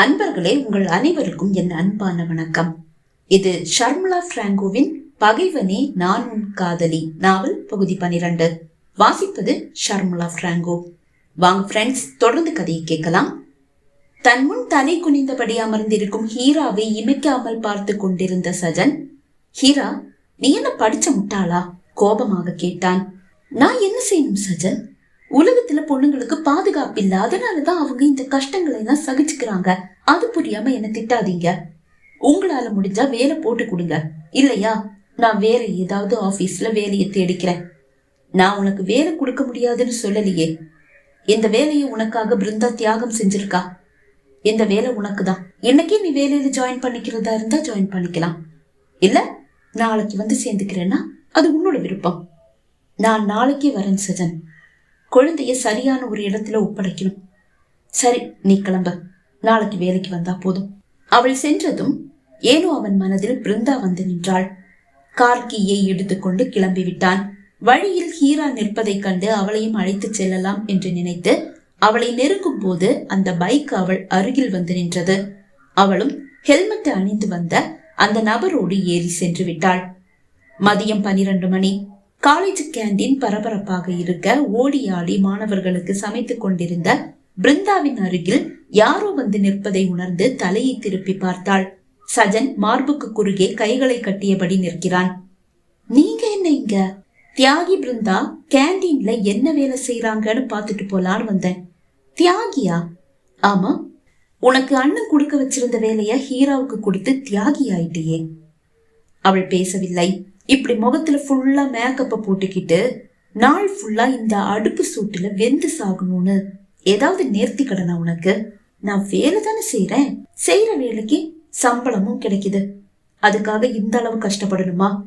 அன்பர்களே உங்கள் அனைவருக்கும் என் அன்பான வணக்கம். இது ஷர்மிளா பிராங்கோவின் பகைவனே நான் உன் காதலி நாவல் பகுதி பனிரெண்டு. வாசிப்பது ஷர்மிளா பிராங்கோ. வாங்க ஃப்ரெண்ட்ஸ் தொடர்ந்து கதையை கேட்கலாம். தன் முன் தலை குனிந்தபடி அமர்ந்திருக்கும் ஹீராவை இமைக்காமல் பார்த்து கொண்டிருந்த சஜன் ஹீரா நீ என்ன படிச்ச முட்டாளா? கோபமாக கேட்டான். நான் என்ன செய்யணும் சஜன்? உலகத்துல பொண்ணுங்களுக்கு பாதுகாப்பு இல்ல அதனாலதான் அவங்க இந்த கஷ்டங்களை எல்லாம் சகிச்சுக்கிறாங்க. அது புரியாம என்ன திட்டாதீங்க. உங்களால முடிஞ்சா வேலை போட்டு கொடுங்க. இல்லையா? நான் வேற ஏதாவது ஆபீஸ்ல வேலையை தேடிக்கிறேன். நான் உனக்கு வேலை கொடுக்க முடியாதுன்னு சொல்லலையே. இந்த வேலையை உனக்காக பிருந்தா தியாகம் செஞ்சிருக்கா? இந்த வேலை உனக்கு தான் இன்னைக்கே நீ வேலையில ஜாயின் பண்ணிக்கிறதா இருந்தா ஜாயின் பண்ணிக்கலாம். இல்ல நாளைக்கு வந்து சேர்ந்துக்கிறேன்னா அது உன்னோட விருப்பம். நான் நாளைக்கே வரேன் சஜன். குழந்தைய சரியான ஒரு இடத்துல ஒப்படைக்கணும். சரி நீ கிளம்ப. நாளைக்கு வேலைக்கு வந்தா போதும். அவள் சென்றதும் ஏனோ அவன் மனதில் பிருந்தா வந்து நின்றாள். கார் கீயை எடுத்துக்கொண்டு கிளம்பி விட்டான் வழியில் ஹீரா நிற்பதைக் கண்டு அவளையும் அழைத்துச் செல்லலாம் என்று நினைத்து அவளை நெருங்கும் போது அந்த பைக் அவள் அருகில் வந்து நின்றது. அவளும் ஹெல்மெட் அணிந்து வந்த அந்த நபரோடு ஏறி சென்று விட்டாள். மதியம் பனிரெண்டு மணி. காலேஜ் கேண்டீன் பரபரப்பாக இருக்க ஓடி ஆடி மாணவர்களுக்கு சமைத்துக் கொண்டிருந்த பிருந்தாவின் அருகில் யாரோ வந்து நிற்பதை உணர்ந்து தலையை திருப்பி பார்த்தாள். சஜன் மார்புக்கு குறுகே கைகளை கட்டியபடி நிற்கிறான். நீங்க என்ன இங்க? தியாகி பிருந்தா கேண்டீன்ல என்ன வேலை செய்யறாங்கன்னு பாத்துட்டு போலான்னு வந்தேன். தியாகியா? ஆமா. உனக்கு அண்ணன் கொடுக்க வச்சிருந்த வேலைய ஹீராவுக்கு கொடுத்து தியாகி ஆயிட்டியே. அவள் பேசவில்லை. இப்படி முகத்துல ஃபுல்லா மேக்கப்பை போட்டுக்கிட்டு நாள் ஃபுல்லா இந்த அடுப்பு சூட்டுல வெந்து சாகணும்னு ஏதாவது நேர்த்தி கடனா உனக்கு? நான் வேலை தானே செய்யறேன் செய்யற வேலைக்கு சம்பளமும் கிடைக்குது. அதுக்காக இந்த அளவு கஷ்டப்படணுமா?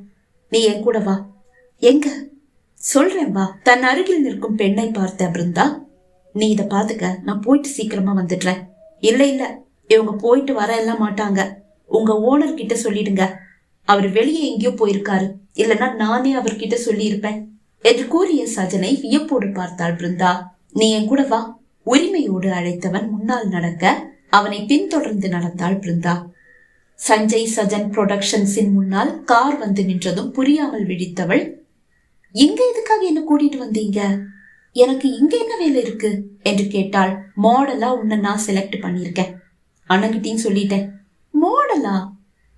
நீ என் கூட வா. எங்க? சொல்றேன் வா. தன் அருகில் நிற்கும் பெண்ணை பார்த்த பிருந்தா நீ இத பாத்துக்க. நான் போயிட்டு சீக்கிரமா வந்துடுறேன். இல்ல இல்ல. இவங்க போயிட்டு வர எல்லாம் மாட்டாங்க. உங்க ஓனர் கிட்ட சொல்லிடுங்க. அவர் வெளியே எங்கேயோ போயிருக்காரு. இல்லனா நானே அவர்கிட்ட சொல்லி இருப்பேன் என்று கூறிய சஜனை வியப்போடு பார்த்தாள் பிருந்தா. நீ என் கூட வா உரிமையோடு அழைத்தவன் முன்னால் நடக்க அவனை பின்தொடர்ந்து நடந்தாள் பிருந்தா. சஞ்சய் சஜன் புரொடக்ஷன்ஸின் முன்னால் கார் வந்து நின்றதும் புரியாமல் விழித்தவள் இங்க எதுக்காக என்ன கூட்டிட்டு வந்தீங்க? எனக்கு இங்க என்ன வேலை இருக்கு? என்று கேட்டாள். மாடலா உன்னை நான் செலக்ட் பண்ணிருக்கேன் அண்ணங்கிட்டையும் சொல்லிட்டேன். மாடலா?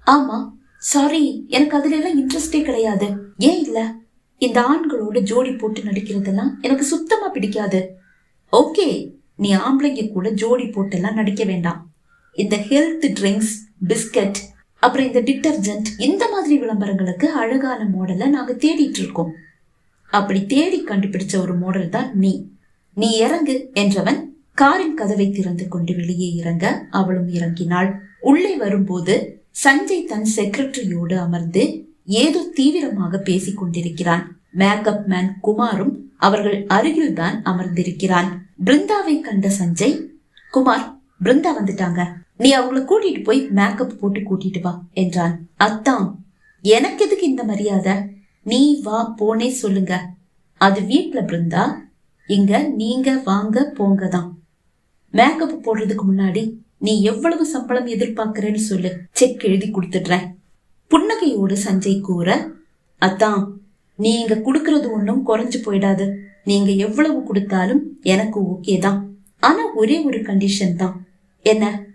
ஆமா சாரி எனக்கு அதுல எல்லாம் இன்ட்ரெஸ்டே கிடையாது. ஏன் இல்ல? இந்த ஆண்களோட ஜோடி போட்டு நடிக்கிறதெல்லாம் எனக்கு சுத்தமா பிடிக்காது. ஓகே நீ ஆம்பளைங்க கூட ஜோடி போட்டெல்லாம் நடிக்க வேண்டாம். இந்த ஹெல்த் ட்ரிங்க்ஸ் பிஸ்கட் அப்புறம் இந்த டிட்டர்ஜென்ட் இந்த மாதிரி விளம்பரங்களுக்கு அழகான மாடலை நாங்க தேடிட்டு இருக்கோம். அப்படி தேடி கண்டுபிடிச்ச ஒரு மாடல் தான் நீ. நீ இறங்கு என்றவன் காரின் கதவை திறந்து கொண்டு வெளியே இறங்க அவளும் இறங்கினாள். உள்ளே வரும்போது சஞ்சய் தன் செக்ரட்டரியோடு அமர்ந்து ஏதோ தீவிரமாக பேசிக் கொண்டிருக்கிறான். மேக்கப் மேன் குமாரும் அவர்கள் அருகில்தான் அமர்ந்திருக்கிறான். பிருந்தாவை கண்ட சஞ்சய் குமார் பிருந்தா வந்துட்டாங்க. நீ அவங்கள கூட்டிட்டு போய் மேக்கப் போட்டு கூட்டிட்டு வா என்றான். அத்தான். எனக்கு எதுக்கு இந்த மரியாதை? நீ வா போனே சொல்லுங்க. அது வீட்டுல பிருந்தா? இங்க நீங்க வாங்க போங்க தான் மேக்கப் போடுறதுக்கு முன்னாடி நீ எவ்வளவு சம்பளம் எதிர்பார்க்கிறேன்னு சொல்லு. செக் எழுதி கொடுத்துடுறேன். புன்னகையோடு சஞ்சய் கூற அத்தான் நீங்க கொடுக்கறது ஒன்றும் குறைஞ்சு போயிடாது. நீங்க எவ்வளவு கொடுத்தாலும் எனக்கு ஓகே தான். ஆனா ஒரே ஒரு கண்டிஷன் தான். என்ன?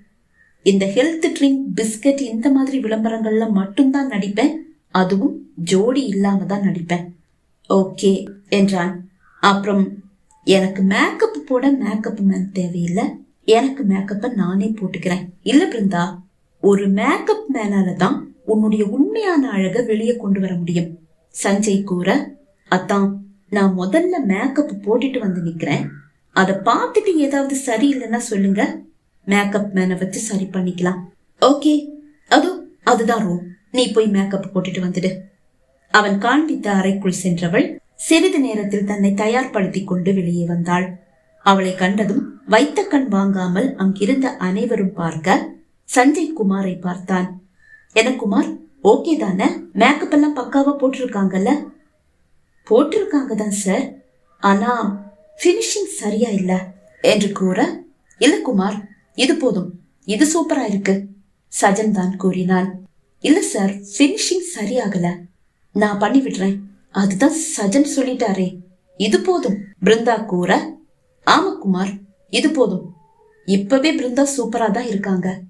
இந்த ஹெல்த் ட்ரிங்க் பிஸ்கட் இந்த மாதிரி விளம்பரங்கள்ல மட்டும்தான் நடிப்பேன். அதுவும் ஜோடி இல்லாம தான் நடிப்பேன். ஓகே என்றான். அப்புறம் எனக்கு மேக்கப் போட மேக்கப் மேன் தேவையில்லை. எனக்கு மேக்கப்பை நானே போட்டுக்கிறேன். இல்ல பிருந்தா ஒரு மேக்கப் மேனால தான் உன்னுடைய உண்மையான அழக வெளியே கொண்டு வர முடியும். சஞ்சய் கூற அத்தான் நான் முதல்ல மேக்கப் போட்டுட்டு வந்து நிக்கிறேன். அதை பார்த்துட்டு ஏதாவது சரியில்லைன்னா சொல்லுங்க. மேக்கப் மேனை வச்சு சரி பண்ணிக்கலாம். ஓகே அதோ அதுதான் ரோ நீ போய் மேக்கப் போட்டுட்டு வந்துடு. அவன் காண்பித்த அறைக்குள் சென்றவள் சிறிது நேரத்தில் தன்னை தயார்படுத்திக் கொண்டு வெளியே வந்தாள். அவளை கண்டதும் வைத்த கண் வாங்காமல் அங்கிருந்த அனைவரும் பார்க்க சஞ்சய் குமாரை பார்த்தான். என குமார் ஓகே தானே? மேக்கப் எல்லாம் பக்காவா போட்டிருக்காங்கல்ல? போட்டிருக்காங்க தான் சார் ஆனா ஃபினிஷிங் சரியா இல்ல. என்று கூற இல்ல குமார் இது போதும். இது சூப்பரா இருக்கு. சஜன் தான் கூறினான். இல்ல சார் ஃபினிஷிங் சரியாகல. நான் பண்ணி விடுறேன் அதுதான் சஜன் சொல்லிட்டாரே. இது போதும். பிருந்தா கூற ஆமா குமார் இது போதும். இப்பவே பிருந்தா சூப்பரா தான் இருக்காங்க.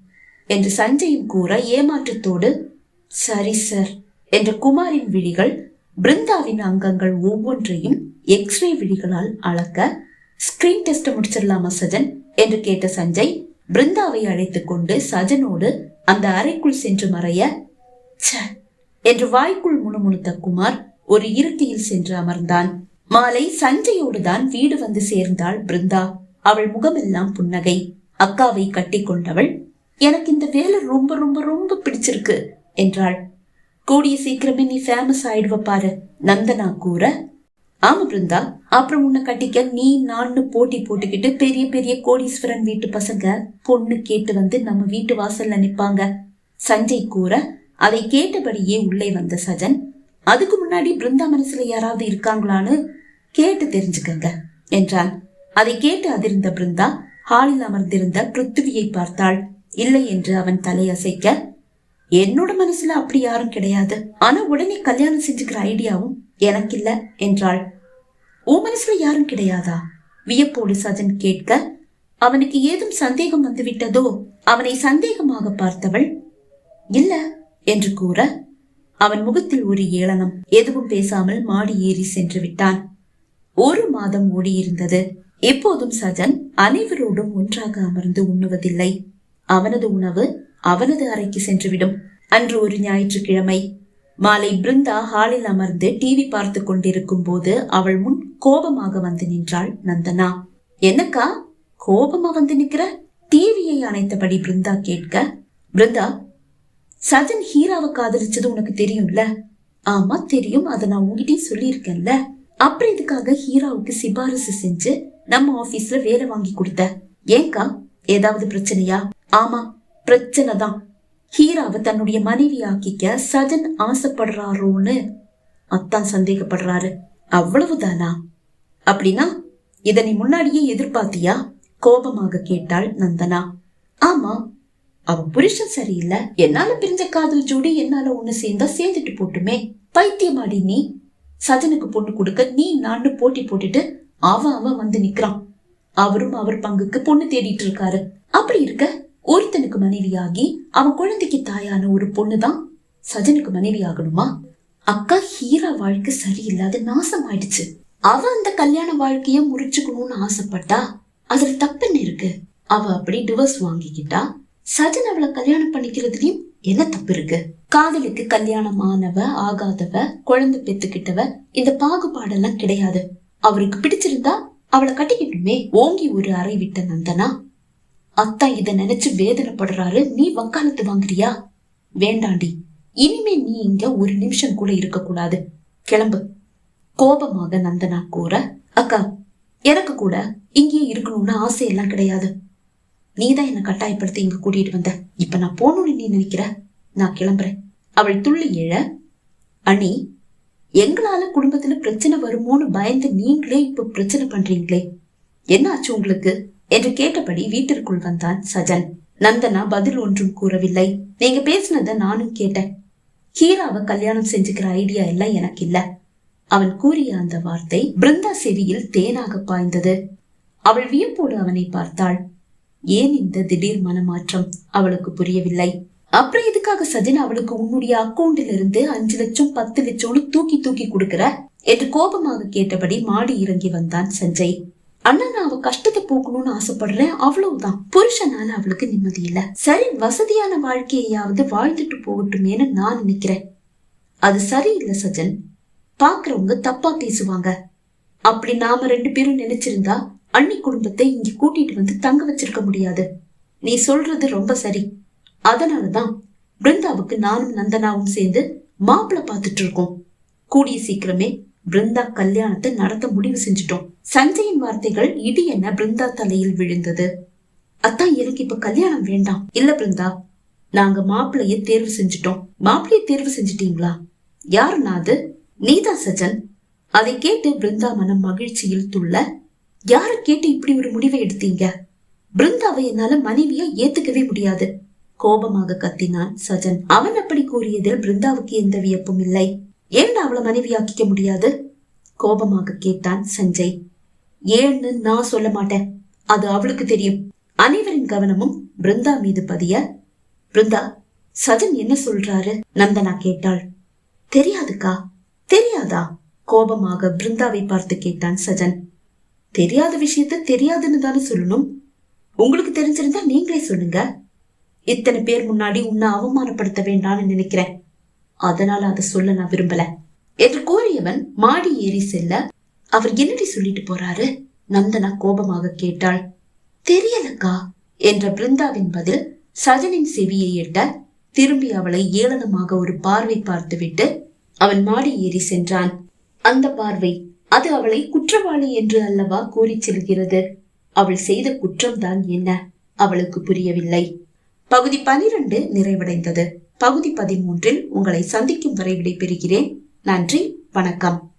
என்று சஞ்சயும் கூற ஏமாற்றத்தோடு சரி சார் என்ற குமாரின் விழிகள் பிருந்தாவின் அங்கங்கள் ஒவ்வொன்றையும் எக்ஸ்ரே விழிகளால் அளக்க ஸ்கிரீன் டெஸ்ட் முடிச்சிடலாமா சஜன்? என்று கேட்ட சஞ்சய் பிருந்தாவை அழைத்துக் கொண்டு சஜனோடு அந்த அறைக்குள் சென்று மறைய ச்ச என்று வாய்க்குள் முணுமுணுத்த குமார் ஒரு இருக்கையில் சென்று அமர்ந்தான். மாலை சஞ்சையோடுதான் வீடு வந்து சேர்ந்தாள் பிருந்தா. அவள் முகமெல்லாம் புன்னகை. அக்காவை கட்டிக்கொண்டவள் எனக்கு இந்த வேலை ரொம்ப ரொம்ப ரொம்ப பிடிச்சிருக்கு என்றாள். கூடிய சீக்கிரமே நீ ஃபேமஸ் ஆயிடுவ பாரு நந்தனா கூற. ஆமா பிருந்தா அப்புறம் உன்னை கட்டிக்க நீ நான்னு போட்டி போட்டுக்கிட்டு பெரிய பெரிய கோடீஸ்வரன் வீட்டு பசங்க பொண்ணு கேட்டு வந்து நம்ம வீட்டு வாசல்ல நிப்பாங்க சஞ்சய் கூற. அதை கேட்டபடியே உள்ளே வந்த சஜன் அதுக்கு முன்னாடி பிருந்தா மனசுல யாராவது இருக்காங்களான்னு கேட்டு தெரிஞ்சுக்கங்க என்றாள். அதை கேட்டு அதிர்ந்த பிருந்தா ஹாலில் அமர்ந்திருந்த பிருத்திவியை பார்த்தாள். இல்லை என்று அவன் தலையசைக்க என்னோட மனசுல அப்படி யாரும் கிடையாது. ஆனா உடனே கல்யாணம் செஞ்சுக்கிற ஐடியாவும் எனக்கு இல்ல என்றாள். உன் மனசுல யாரும் கிடையாதா? வியப்போடு சஜன் கேட்க அவனுக்கு ஏதும் சந்தேகம் வந்து விட்டதோ அவனை சந்தேகமாக பார்த்தவள் இல்ல என்று கூற அவன் முகத்தில் ஒரு ஏளனம். எதுவும் பேசாமல் மாடி ஏறி சென்று விட்டான். ஒரு மாதம் ஓடியிருந்தது எப்போதும் சஜன் அனைவரோடும் ஒன்றாக அமர்ந்து உண்ணுவதில்லை. அவனது உணவு அவனது அறைக்கு சென்றுவிடும். அன்று ஒரு ஞாயிற்றுக்கிழமை. மாலை பிருந்தா ஹாலில் அமர்ந்து டிவி பார்த்து கொண்டிருக்கும் போது அவள் முன் கோபமாக வந்து நின்றாள் நந்தனா. என்னக்கா கோபமா வந்து நிக்கிற? டிவியை அணைத்தபடி பிருந்தா கேட்க பிருந்தா சஜன் ஹீராவை காதலிச்சது உனக்கு தெரியும்ல? ஆமா தெரியும். அதை நான் உங்ககிட்டயும் சொல்லியிருக்கேன்ல. அப்புறம் இதுக்காக ஹீராவுக்கு சிபாரிசு செஞ்சு நம்ம ஆபீஸ்ல வேலை வாங்கி கொடுத்த? ஏங்கா? ஏதாவது பிரச்சனையா? ஆமா பிரச்சனை தான். ஹீராவை தன்னுடைய மனைவி ஆக்கிக்க சஜன் ஆசைப்படுறாரோன்னு அத்தான் சந்தேகப்படுறாரு. அவ்வளவுதானா? அப்படின்னா இதனை முன்னாடியே எதிர்பார்த்தியா? கோபமாக கேட்டாள் நந்தனா. ஆமா அவ புருஷன் சரியில்லை. என்னால பிரிஞ்ச காதல் ஜோடி என்னால ஒண்ணு சேர்ந்தா சேர்ந்துட்டு போட்டுமே. பைத்தியமாடி நீ. சஜனுக்கு பொண்ணு கொடுக்க நீ நான் போட்டி போட்டுட்டு அவன் அவன் வந்து நிக்கிறான். அவரும் அவர் பங்குக்கு பொண்ணு தேடிட்டு இருக்காரு. அப்படி இருக்க ஒருத்தனுக்கு மனைவியாகி அவன் குழந்தைக்கு தாயான ஒரு பொண்ணுதான் சஜனுக்கு மனைவி ஆகணுமா? அக்கா ஹீரா வாழ்க்கை சரியில்லாத நாசம் ஆயிடுச்சு அவ அந்த கல்யாண வாழ்க்கைய முறிச்சுக்கணும்னு ஆசைப்பட்டா அதுல தப்புன்னு இருக்கு? அவ அப்படி டிவர்ஸ் வாங்கிக்கிட்டா சஜன் அவளை கல்யாணம் பண்ணிக்கிறதுலயும் என்ன தப்பு இருக்கு? காதலுக்கு கல்யாணம் ஆனவ ஆகாதவ குழந்தை பெத்துக்கிட்டவ இந்த பாகுபாடெல்லாம் கிடையாது. அவருக்கு பிடிச்சிருந்தா அவளை கட்டிக்கிட்டுமே. ஓங்கி ஒரு அறை விட்ட நந்தனா அத்தா இத நினைச்சு வேதனைப்படுறாரு. நீ வக்காலத்து வாங்குறியா? வேண்டாண்டி. இனிமே நீ இங்க ஒரு நிமிஷம் கூட இருக்க கூடாது கிளம்பு. கோபமாக நந்தனா கூற அக்கா எனக்கு கூட இங்கேயே இருக்கணும்னு ஆசையெல்லாம் கிடையாது. நீதான் என்ன கட்டாயப்படுத்தி இங்க கூட்டிட்டு வந்த. இப்ப நான் போகணும்னு நீ நினைக்கிற? நான் கிளம்புறேன். அவள் துள்ளி எழ அணி எங்களால குடும்பத்துல பிரச்சனை வருமோன்னு பயந்து நீங்களே இப்ப பிரச்சனை பண்றீங்களே. என்ன ஆச்சு உங்களுக்கு? என்று கேட்டபடி வீட்டிற்குள் வந்தான் சஜன். நந்தனா பதில் ஒன்றும் கூறவில்லை. நீங்க பேசினத நானும் கேட்டேன். ஹீராவை கல்யாணம் செஞ்சுக்கிற ஐடியா எல்லாம் எனக்கு இல்ல. அவன் கூறிய அந்த வார்த்தை பிருந்தா செவியில் தேனாக பாய்ந்தது. அவள் வியப்போடு அவனை பார்த்தாள். ஏன் இந்த திடீர் மனமாற்றம் அவளுக்கு புரியவில்லை? அப்புறம் எதுக்காக சஜன் அவளுக்கு உன்னுடைய அக்கவுண்டில் இருந்து அஞ்சு லட்சம் பத்து லட்சம்னு தூக்கி தூக்கி கொடுக்கற? என்று கோபமாக கேட்டபடி மாடி இறங்கி வந்தான் சஞ்சய். அண்ணன் நான் அவ கஷ்டத்தை போக்கணும்னு ஆசைப்படுறேன். அவ்வளவுதான். புருஷனால அவளுக்கு நிம்மதி இல்ல. சரி வசதியான வாழ்க்கையாவது வாழ்ந்துட்டு போகட்டுமேனு நான் நினைக்கிறேன். அது சரியில்லை சஜன். பாக்குறவங்க தப்பா பேசுவாங்க. அப்படி நாம ரெண்டு பேரும் நினைச்சிருந்தா அண்ணி குடும்பத்தை இங்க கூட்டிட்டு வந்து தங்க வச்சிருக்க முடியாது. நீ சொல்றது ரொம்ப சரி. அதனாலதான் பிருந்தாவுக்கு நானும் நந்தனாவும் சேர்ந்து மாப்பிள்ள பாத்துட்டு இருக்கோம். கூடிய சீக்கிரமே பிருந்தா கல்யாணத்தை நடத்த முடிவு செஞ்சுட்டோம். சஞ்சயின் வார்த்தைகள் இடி என்ன பிருந்தா தலையில் விழுந்தது. அத்தான் எனக்கு இப்ப கல்யாணம் வேண்டாம். இல்ல பிருந்தா நாங்க மாப்பிள்ளைய தேர்வு செஞ்சுட்டோம். மாப்பிள்ளைய தேர்வு செஞ்சுட்டீங்களா? யாருன்னா அது? நீதா சஜன். அதை கேட்டு பிருந்தா மனம் மகிழ்ச்சியில் துள்ள யார கேட்டு இப்படி ஒரு முடிவை எடுத்தீங்க? பிருந்தாவை என்னால மனைவியா ஏத்துக்கவே முடியாது. கோபமாக கத்தினான் சஜன். அவன் அப்படி கூறியதில் பிருந்தாவுக்கு எந்த வியப்பும் இல்லை. ஏன் அவளை மனைவியாக்கிக்க முடியாது? கோபமாக கேட்டான் சஞ்சய். ஏன்னு நான் சொல்ல மாட்டேன். அது அவளுக்கு தெரியும். அனைவரின் கவனமும் பிருந்தா மீது பதிய பிருந்தா சஜன் என்ன சொல்றாரு? நந்தனா கேட்டாள். தெரியாதுக்கா தெரியாதா? கோபமாக பிருந்தாவை பார்த்து கேட்டான் சஜன். தெரியாத விஷயத்த தெரியாதுன்னு தானே சொல்லணும். உங்களுக்கு தெரிஞ்சிருந்தா நீங்களே சொல்லுங்க. இத்தனை பேர் முன்னாடி உன்னை அவமானப்படுத்த வேண்டாம்னு நினைக்கிறேன். அதனால அதை சொல்ல நான் விரும்பல. என்று கூறியவன் மாடி ஏறி செல்ல அவர் என்னடி சொல்லிட்டு போறாரு? நந்தனா கோபமாக கேட்டாள். தெரியலக்கா என்ற பிருந்தாவின் பதில் சஜனின் செவியை எட்ட திரும்பி அவளை ஏளனமாக ஒரு பார்வை பார்த்துவிட்டு அவன் மாடி ஏறி சென்றான். அந்த பார்வை அது அவளை குற்றவாளி என்று அல்லவா கூறிச் செல்கிறது. அவள் செய்த குற்றம்தான் என்ன? அவளுக்கு புரியவில்லை. பகுதி பனிரெண்டு நிறைவடைந்தது. பகுதி பதிமூன்றில் உங்களை சந்திக்கும் வரை விடைபெறுகிறேன். நன்றி வணக்கம்.